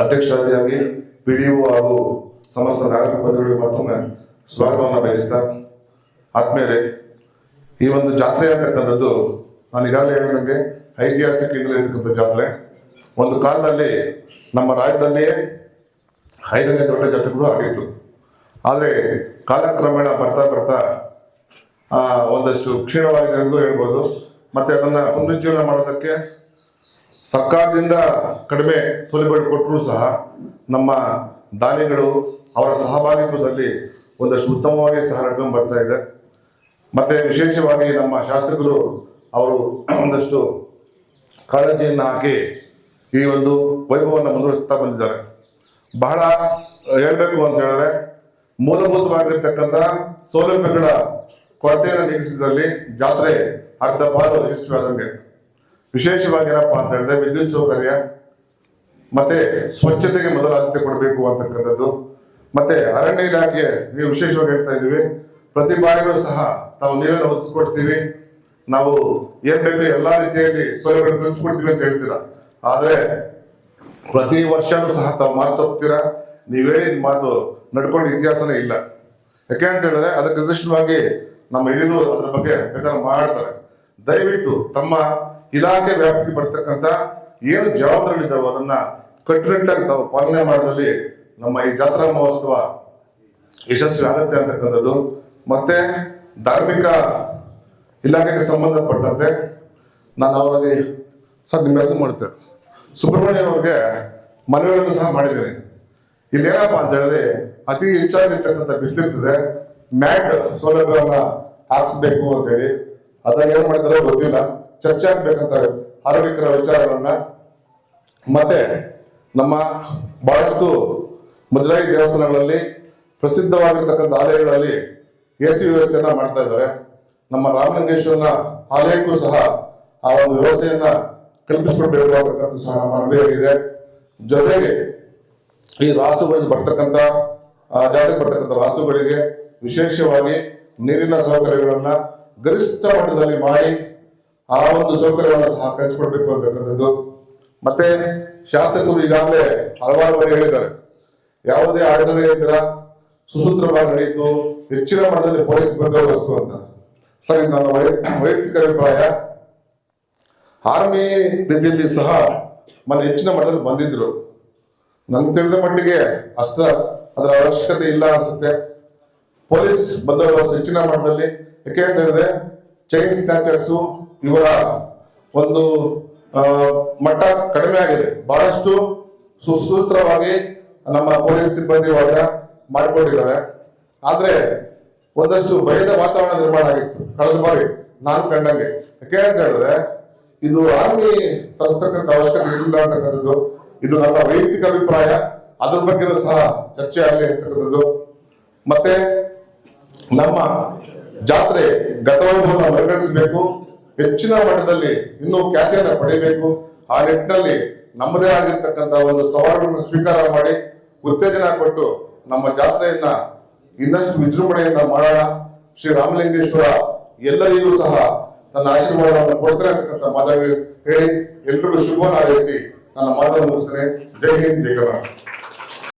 ಅಧ್ಯಕ್ಷರಾದಿಯಾಗಿ P D O ಹಾಗೂ ಸಮಸ್ತ ನಾಗರಿಕ ಬಂಧುಗಳಿಗೆ ಮತ್ತೊಮ್ಮೆ ಸ್ವಾಗತವನ್ನು ಬಯಸ್ತಾ ಆದ್ಮೇಲೆ ಈ ಒಂದು ಜಾತ್ರೆ ಅಂತಕ್ಕಂಥದ್ದು ನಾನು ಈಗಾಗಲೇ ಹೇಳಿದಂಗೆ ಐತಿಹಾಸಿಕದಿಂದಲೇ ಇರತಕ್ಕಂಥ ಜಾತ್ರೆ. ಒಂದು ಕಾಲದಲ್ಲಿ ನಮ್ಮ ರಾಜ್ಯದಲ್ಲಿಯೇ ಐದನೇ ದೊಡ್ಡ ಜಾತ್ರೆಗಳು ಆಗಿತ್ತು. ಆದರೆ ಕಾಲಕ್ರಮೇಣ ಬರ್ತಾ ಬರ್ತಾ ಒಂದಷ್ಟು ಕ್ಷೀಣವಾಗಿದೆ ಎಂದು ಹೇಳ್ಬೋದು. ಮತ್ತೆ ಅದನ್ನ ಪುನರುಜ್ಜೀವನ ಮಾಡೋದಕ್ಕೆ ಸರ್ಕಾರದಿಂದ ಕಡಿಮೆ ಸೌಲಭ್ಯಗಳು ಕೊಟ್ಟರೂ ಸಹ ನಮ್ಮ ದಾನಿಗಳು ಅವರ ಸಹಭಾಗಿತ್ವದಲ್ಲಿ ಒಂದಷ್ಟು ಉತ್ತಮವಾಗಿ ಸಹ ಬರ್ತಾ ಇದೆ. ಮತ್ತು ವಿಶೇಷವಾಗಿ ನಮ್ಮ ಶಾಸಕರು ಅವರು ಒಂದಷ್ಟು ಕಾಳಜಿಯನ್ನು ಹಾಕಿ ಈ ಒಂದು ವೈಭವವನ್ನು ಮುಂದುವರಿಸ್ತಾ ಬಂದಿದ್ದಾರೆ. ಬಹಳ ಹೇಳಬೇಕು ಅಂತ ಹೇಳಿದ್ರೆ ಮೂಲಭೂತವಾಗಿರ್ತಕ್ಕಂಥ ಸೌಲಭ್ಯಗಳ ಕೊರತೆಯನ್ನು ನೀಗಿಸಿದಲ್ಲಿ ಜಾತ್ರೆ ಅರ್ಧ ಪಾಲು ಯಶಸ್ವಿಯಾದಂಗೆ. ಏನಪ್ಪಾ ಅಂತ ಹೇಳಿದ್ರೆ ವಿದ್ಯುತ್ ಸೌಕರ್ಯ, ಮತ್ತೆ ಸ್ವಚ್ಛತೆಗೆ ಮೊದಲ ಆದ್ಯತೆ ಕೊಡಬೇಕು ಅಂತಕ್ಕಂಥದ್ದು. ಮತ್ತೆ ಅರಣ್ಯ ಇಲಾಖೆ ನೀವು ವಿಶೇಷವಾಗಿ ಹೇಳ್ತಾ ಇದ್ದೀವಿ, ಪ್ರತಿ ಬಾರಿಯೂ ಸಹ ನಾವು ನೀರನ್ನು ಒದಗಿಸ್ಕೊಡ್ತೀವಿ ನಾವು ಏನ್ ಬೇಕು ಎಲ್ಲಾ ರೀತಿಯಲ್ಲಿ ಸೌಲಭ್ಯ ಕಲ್ಪಿಸ್ಕೊಡ್ತೀವಿ ಅಂತ ಹೇಳ್ತೀರಾ? ಆದ್ರೆ ಪ್ರತಿ ವರ್ಷನೂ ಸಹ ತಾವು ಮಾತು ತಪ್ತೀರಾ? ನೀವು ಹೇಳಿದ ಮಾತು ನಡ್ಕೊಂಡು ಇತಿಹಾಸನೇ ಇಲ್ಲ. ಯಾಕೆ ಅಂತ ಹೇಳಿದ್ರೆ ಅದಕ್ಕೆ ನಿರ್ದಿಷ್ಟವಾಗಿ ನಮ್ಮ ಹಿರಿಯರು ಅದ್ರ ಬಗ್ಗೆ ಬೇಕಾದ್ರೆ ಮಾಡ್ತಾರೆ ದಯವಿಟ್ಟು ತಮ್ಮ ಇಲಾಖೆ ವ್ಯಾಪ್ತಿಗೆ ಬರ್ತಕ್ಕಂಥ ಏನು ಜವಾಬ್ದಾರಿಗಳಿದ್ದಾವೆ ಅದನ್ನ ಕಟ್ಟುನಿಟ್ಟಾಗಿ ತಾವು ಪಾಲನೆ ಮಾಡಿದಲ್ಲಿ ನಮ್ಮ ಈ ಜಾತ್ರಾ ಮಹೋತ್ಸವ ಯಶಸ್ವಿ ಆಗುತ್ತೆ ಅಂತಕ್ಕಂಥದ್ದು. ಮತ್ತೆ ಧಾರ್ಮಿಕ ಇಲಾಖೆಗೆ ಸಂಬಂಧಪಟ್ಟಂತೆ ನಾನು ಅವರಿಗೆ ಸರ್ ನಿಮ್ಮ ಹೆಸರು ಮಾಡುತ್ತೆ. ಸುಬ್ರಹ್ಮಣ್ಯ ಅವ್ರಿಗೆ ಮನವಿಗಳನ್ನು ಸಹ ಮಾಡಿದ್ದೀನಿ. ಇಲ್ಲಿ ಏನಪ್ಪ ಅಂತ ಹೇಳಿದ್ರೆ ಅತಿ ಹೆಚ್ಚಾಗಿರ್ತಕ್ಕಂಥ ಬಿಸಿಲಿರ್ತದೆ. ಮ್ಯಾಟ್ ಸೌಲಭ್ಯವನ್ನು ಹಾಕ್ಸ್ಬೇಕು ಅಂತ ಹೇಳಿ. ಅದನ್ನ ಏನ್ ಮಾಡ್ತಾರೋ ಗೊತ್ತಿಲ್ಲ. ಚರ್ಚೆ ಆಗ್ಬೇಕಂತ ಆರೋಗ್ಯಕರ ವಿಚಾರಗಳನ್ನ. ಮತ್ತೆ ನಮ್ಮ ಬಹಳಷ್ಟು ಮುಜರಾಯಿ ದೇವಸ್ಥಾನಗಳಲ್ಲಿ ಪ್ರಸಿದ್ಧವಾಗಿರ್ತಕ್ಕಂಥ ಆಲಯಗಳಲ್ಲಿ ಎ ಸಿ ವ್ಯವಸ್ಥೆಯನ್ನ ಮಾಡ್ತಾ ಇದ್ದಾರೆ. ನಮ್ಮ ರಾಮಲಿಂಗೇಶ್ವರನ ಆಲಯಕ್ಕೂ ಸಹ ಆ ಒಂದು ವ್ಯವಸ್ಥೆಯನ್ನ ಕಲ್ಪಿಸಿಕೊಡ್ಬೇಕು ಅಂತಕ್ಕಂಥ ಸಹ ನಮ್ಮ ಜೊತೆಗೆ ಈ ರಾಸುಗಳಿಗೆ ಬರ್ತಕ್ಕಂಥ ಆ, ಜಾತ್ರೆಗೆ ಬರ್ತಕ್ಕಂಥ ರಾಸುಗಳಿಗೆ ವಿಶೇಷವಾಗಿ ನೀರಿನ ಸೌಕರ್ಯಗಳನ್ನ ಗರಿಷ್ಠ ಮಟ್ಟದಲ್ಲಿ ಮಾಡಿ ಆ ಒಂದು ಸೌಕರ್ಯವನ್ನು ಸಹ ಕಲ್ಸ್ಕೊಡ್ಬೇಕು ಅಂತಕ್ಕಂಥದ್ದು. ಮತ್ತೆ ಶಾಸಕರು ಈಗಾಗಲೇ ಹಲವಾರು ಬಾರಿ ಹೇಳಿದ್ದಾರೆ. ಯಾವುದೇ ಆಡಳಿತ ಸುಸೂತ್ರವಾಗಿ ನಡೆಯಿತು, ಹೆಚ್ಚಿನ ಮಟ್ಟದಲ್ಲಿ ಪೊಲೀಸ್ ಬಂದೋಬಸ್ತು ಅಂತ. ಸರಿ, ನನ್ನ ವೈಯಕ್ತಿಕ ಅಭಿಪ್ರಾಯ. ಆರ್ಮಿ ರೀತಿಯಲ್ಲಿ ಸಹ ಮೊನ್ನೆ ಹೆಚ್ಚಿನ ಮಟ್ಟದಲ್ಲಿ ಬಂದಿದ್ರು. ನನ್ ತಿಳಿದ ಮಟ್ಟಿಗೆ ಅಷ್ಟ ಅದರ ಅವಶ್ಯಕತೆ ಇಲ್ಲ ಅನ್ಸುತ್ತೆ. ಪೊಲೀಸ್ ಬಂದೋಬಸ್ತ್ ಹೆಚ್ಚಿನ ಮಟ್ಟದಲ್ಲಿ, ಯಾಕೆ ಅಂತ ಹೇಳಿದ್ರೆ, ಚೈನ್ ಸ್ನ್ಯಾಚರ್ಸು ಇವರ ಒಂದು ಮಟ್ಟ ಕಡಿಮೆ ಆಗಿದೆ. ಬಹಳಷ್ಟು ಸುಸೂತ್ರವಾಗಿ ನಮ್ಮ ಪೊಲೀಸ್ ಸಿಬ್ಬಂದಿ ವರ್ಗ ಮಾಡಿಕೊಂಡಿದ್ದಾರೆ. ಆದ್ರೆ ಒಂದಷ್ಟು ಭಯದ ವಾತಾವರಣ ನಿರ್ಮಾಣ ಆಗಿತ್ತು. ಕಳೆದ ಬಾರಿ ನಾನು ಕಂಡಂಗೆ. ಯಾಕೆ ಅಂತ ಹೇಳಿದ್ರೆ, ಇದು ಆರ್ಮಿ ತರಿಸ್ತಕ್ಕಂಥ ಅವಶ್ಯಕತೆ ಇಲ್ಲ ಅಂತಕ್ಕಂಥದ್ದು, ಇದು ನನ್ನ ವೈಯಕ್ತಿಕ ಅಭಿಪ್ರಾಯ. ಅದ್ರ ಬಗ್ಗೆನೂ ಸಹ ಚರ್ಚೆ ಆಗಲಿ ಅಂತಕ್ಕಂಥದ್ದು. ಮತ್ತೆ ನಮ್ಮ ಜಾತ್ರೆ ಗತವೈಭವನ ಮರುಕಳಿಸಬೇಕು ಹೆಚ್ಚಿನ ಮಟ್ಟದಲ್ಲಿ ಇನ್ನೂ ಖ್ಯಾತಿಯನ್ನು ಪಡೆಯಬೇಕು ಆ ನಿಟ್ಟಿನಲ್ಲಿ ನಮ್ಮದೇ ಆಗಿರ್ತಕ್ಕಂಥ ಒಂದು ಸವಾಲುಗಳನ್ನು ಸ್ವೀಕಾರ ಮಾಡಿ ಉತ್ತೇಜನ ಕೊಟ್ಟು ನಮ್ಮ ಜಾತ್ರೆಯನ್ನ ಇನ್ನಷ್ಟು ವಿಜೃಂಭಣೆಯಿಂದ ಮಾಡೋಣ. ಶ್ರೀ ರಾಮಲಿಂಗೇಶ್ವರ ಎಲ್ಲರಿಗೂ ಸಹ ತನ್ನ ಆಶೀರ್ವಾದವನ್ನು ಕೊಡ್ತಾರೆ ಅಂತಕ್ಕಂಥ ಮಾತಾಡಿ ಹೇಳಿ, ಎಲ್ರಿಗೂ ಶುಭವನ್ನು ಹಾರೈಸಿ ನನ್ನ ಮಾತನ್ನು ಮುಗಿಸ್ತೇನೆ. ಜೈ ಹಿಂದ್, ಜೈ ಕರ್ನಾಟಕ.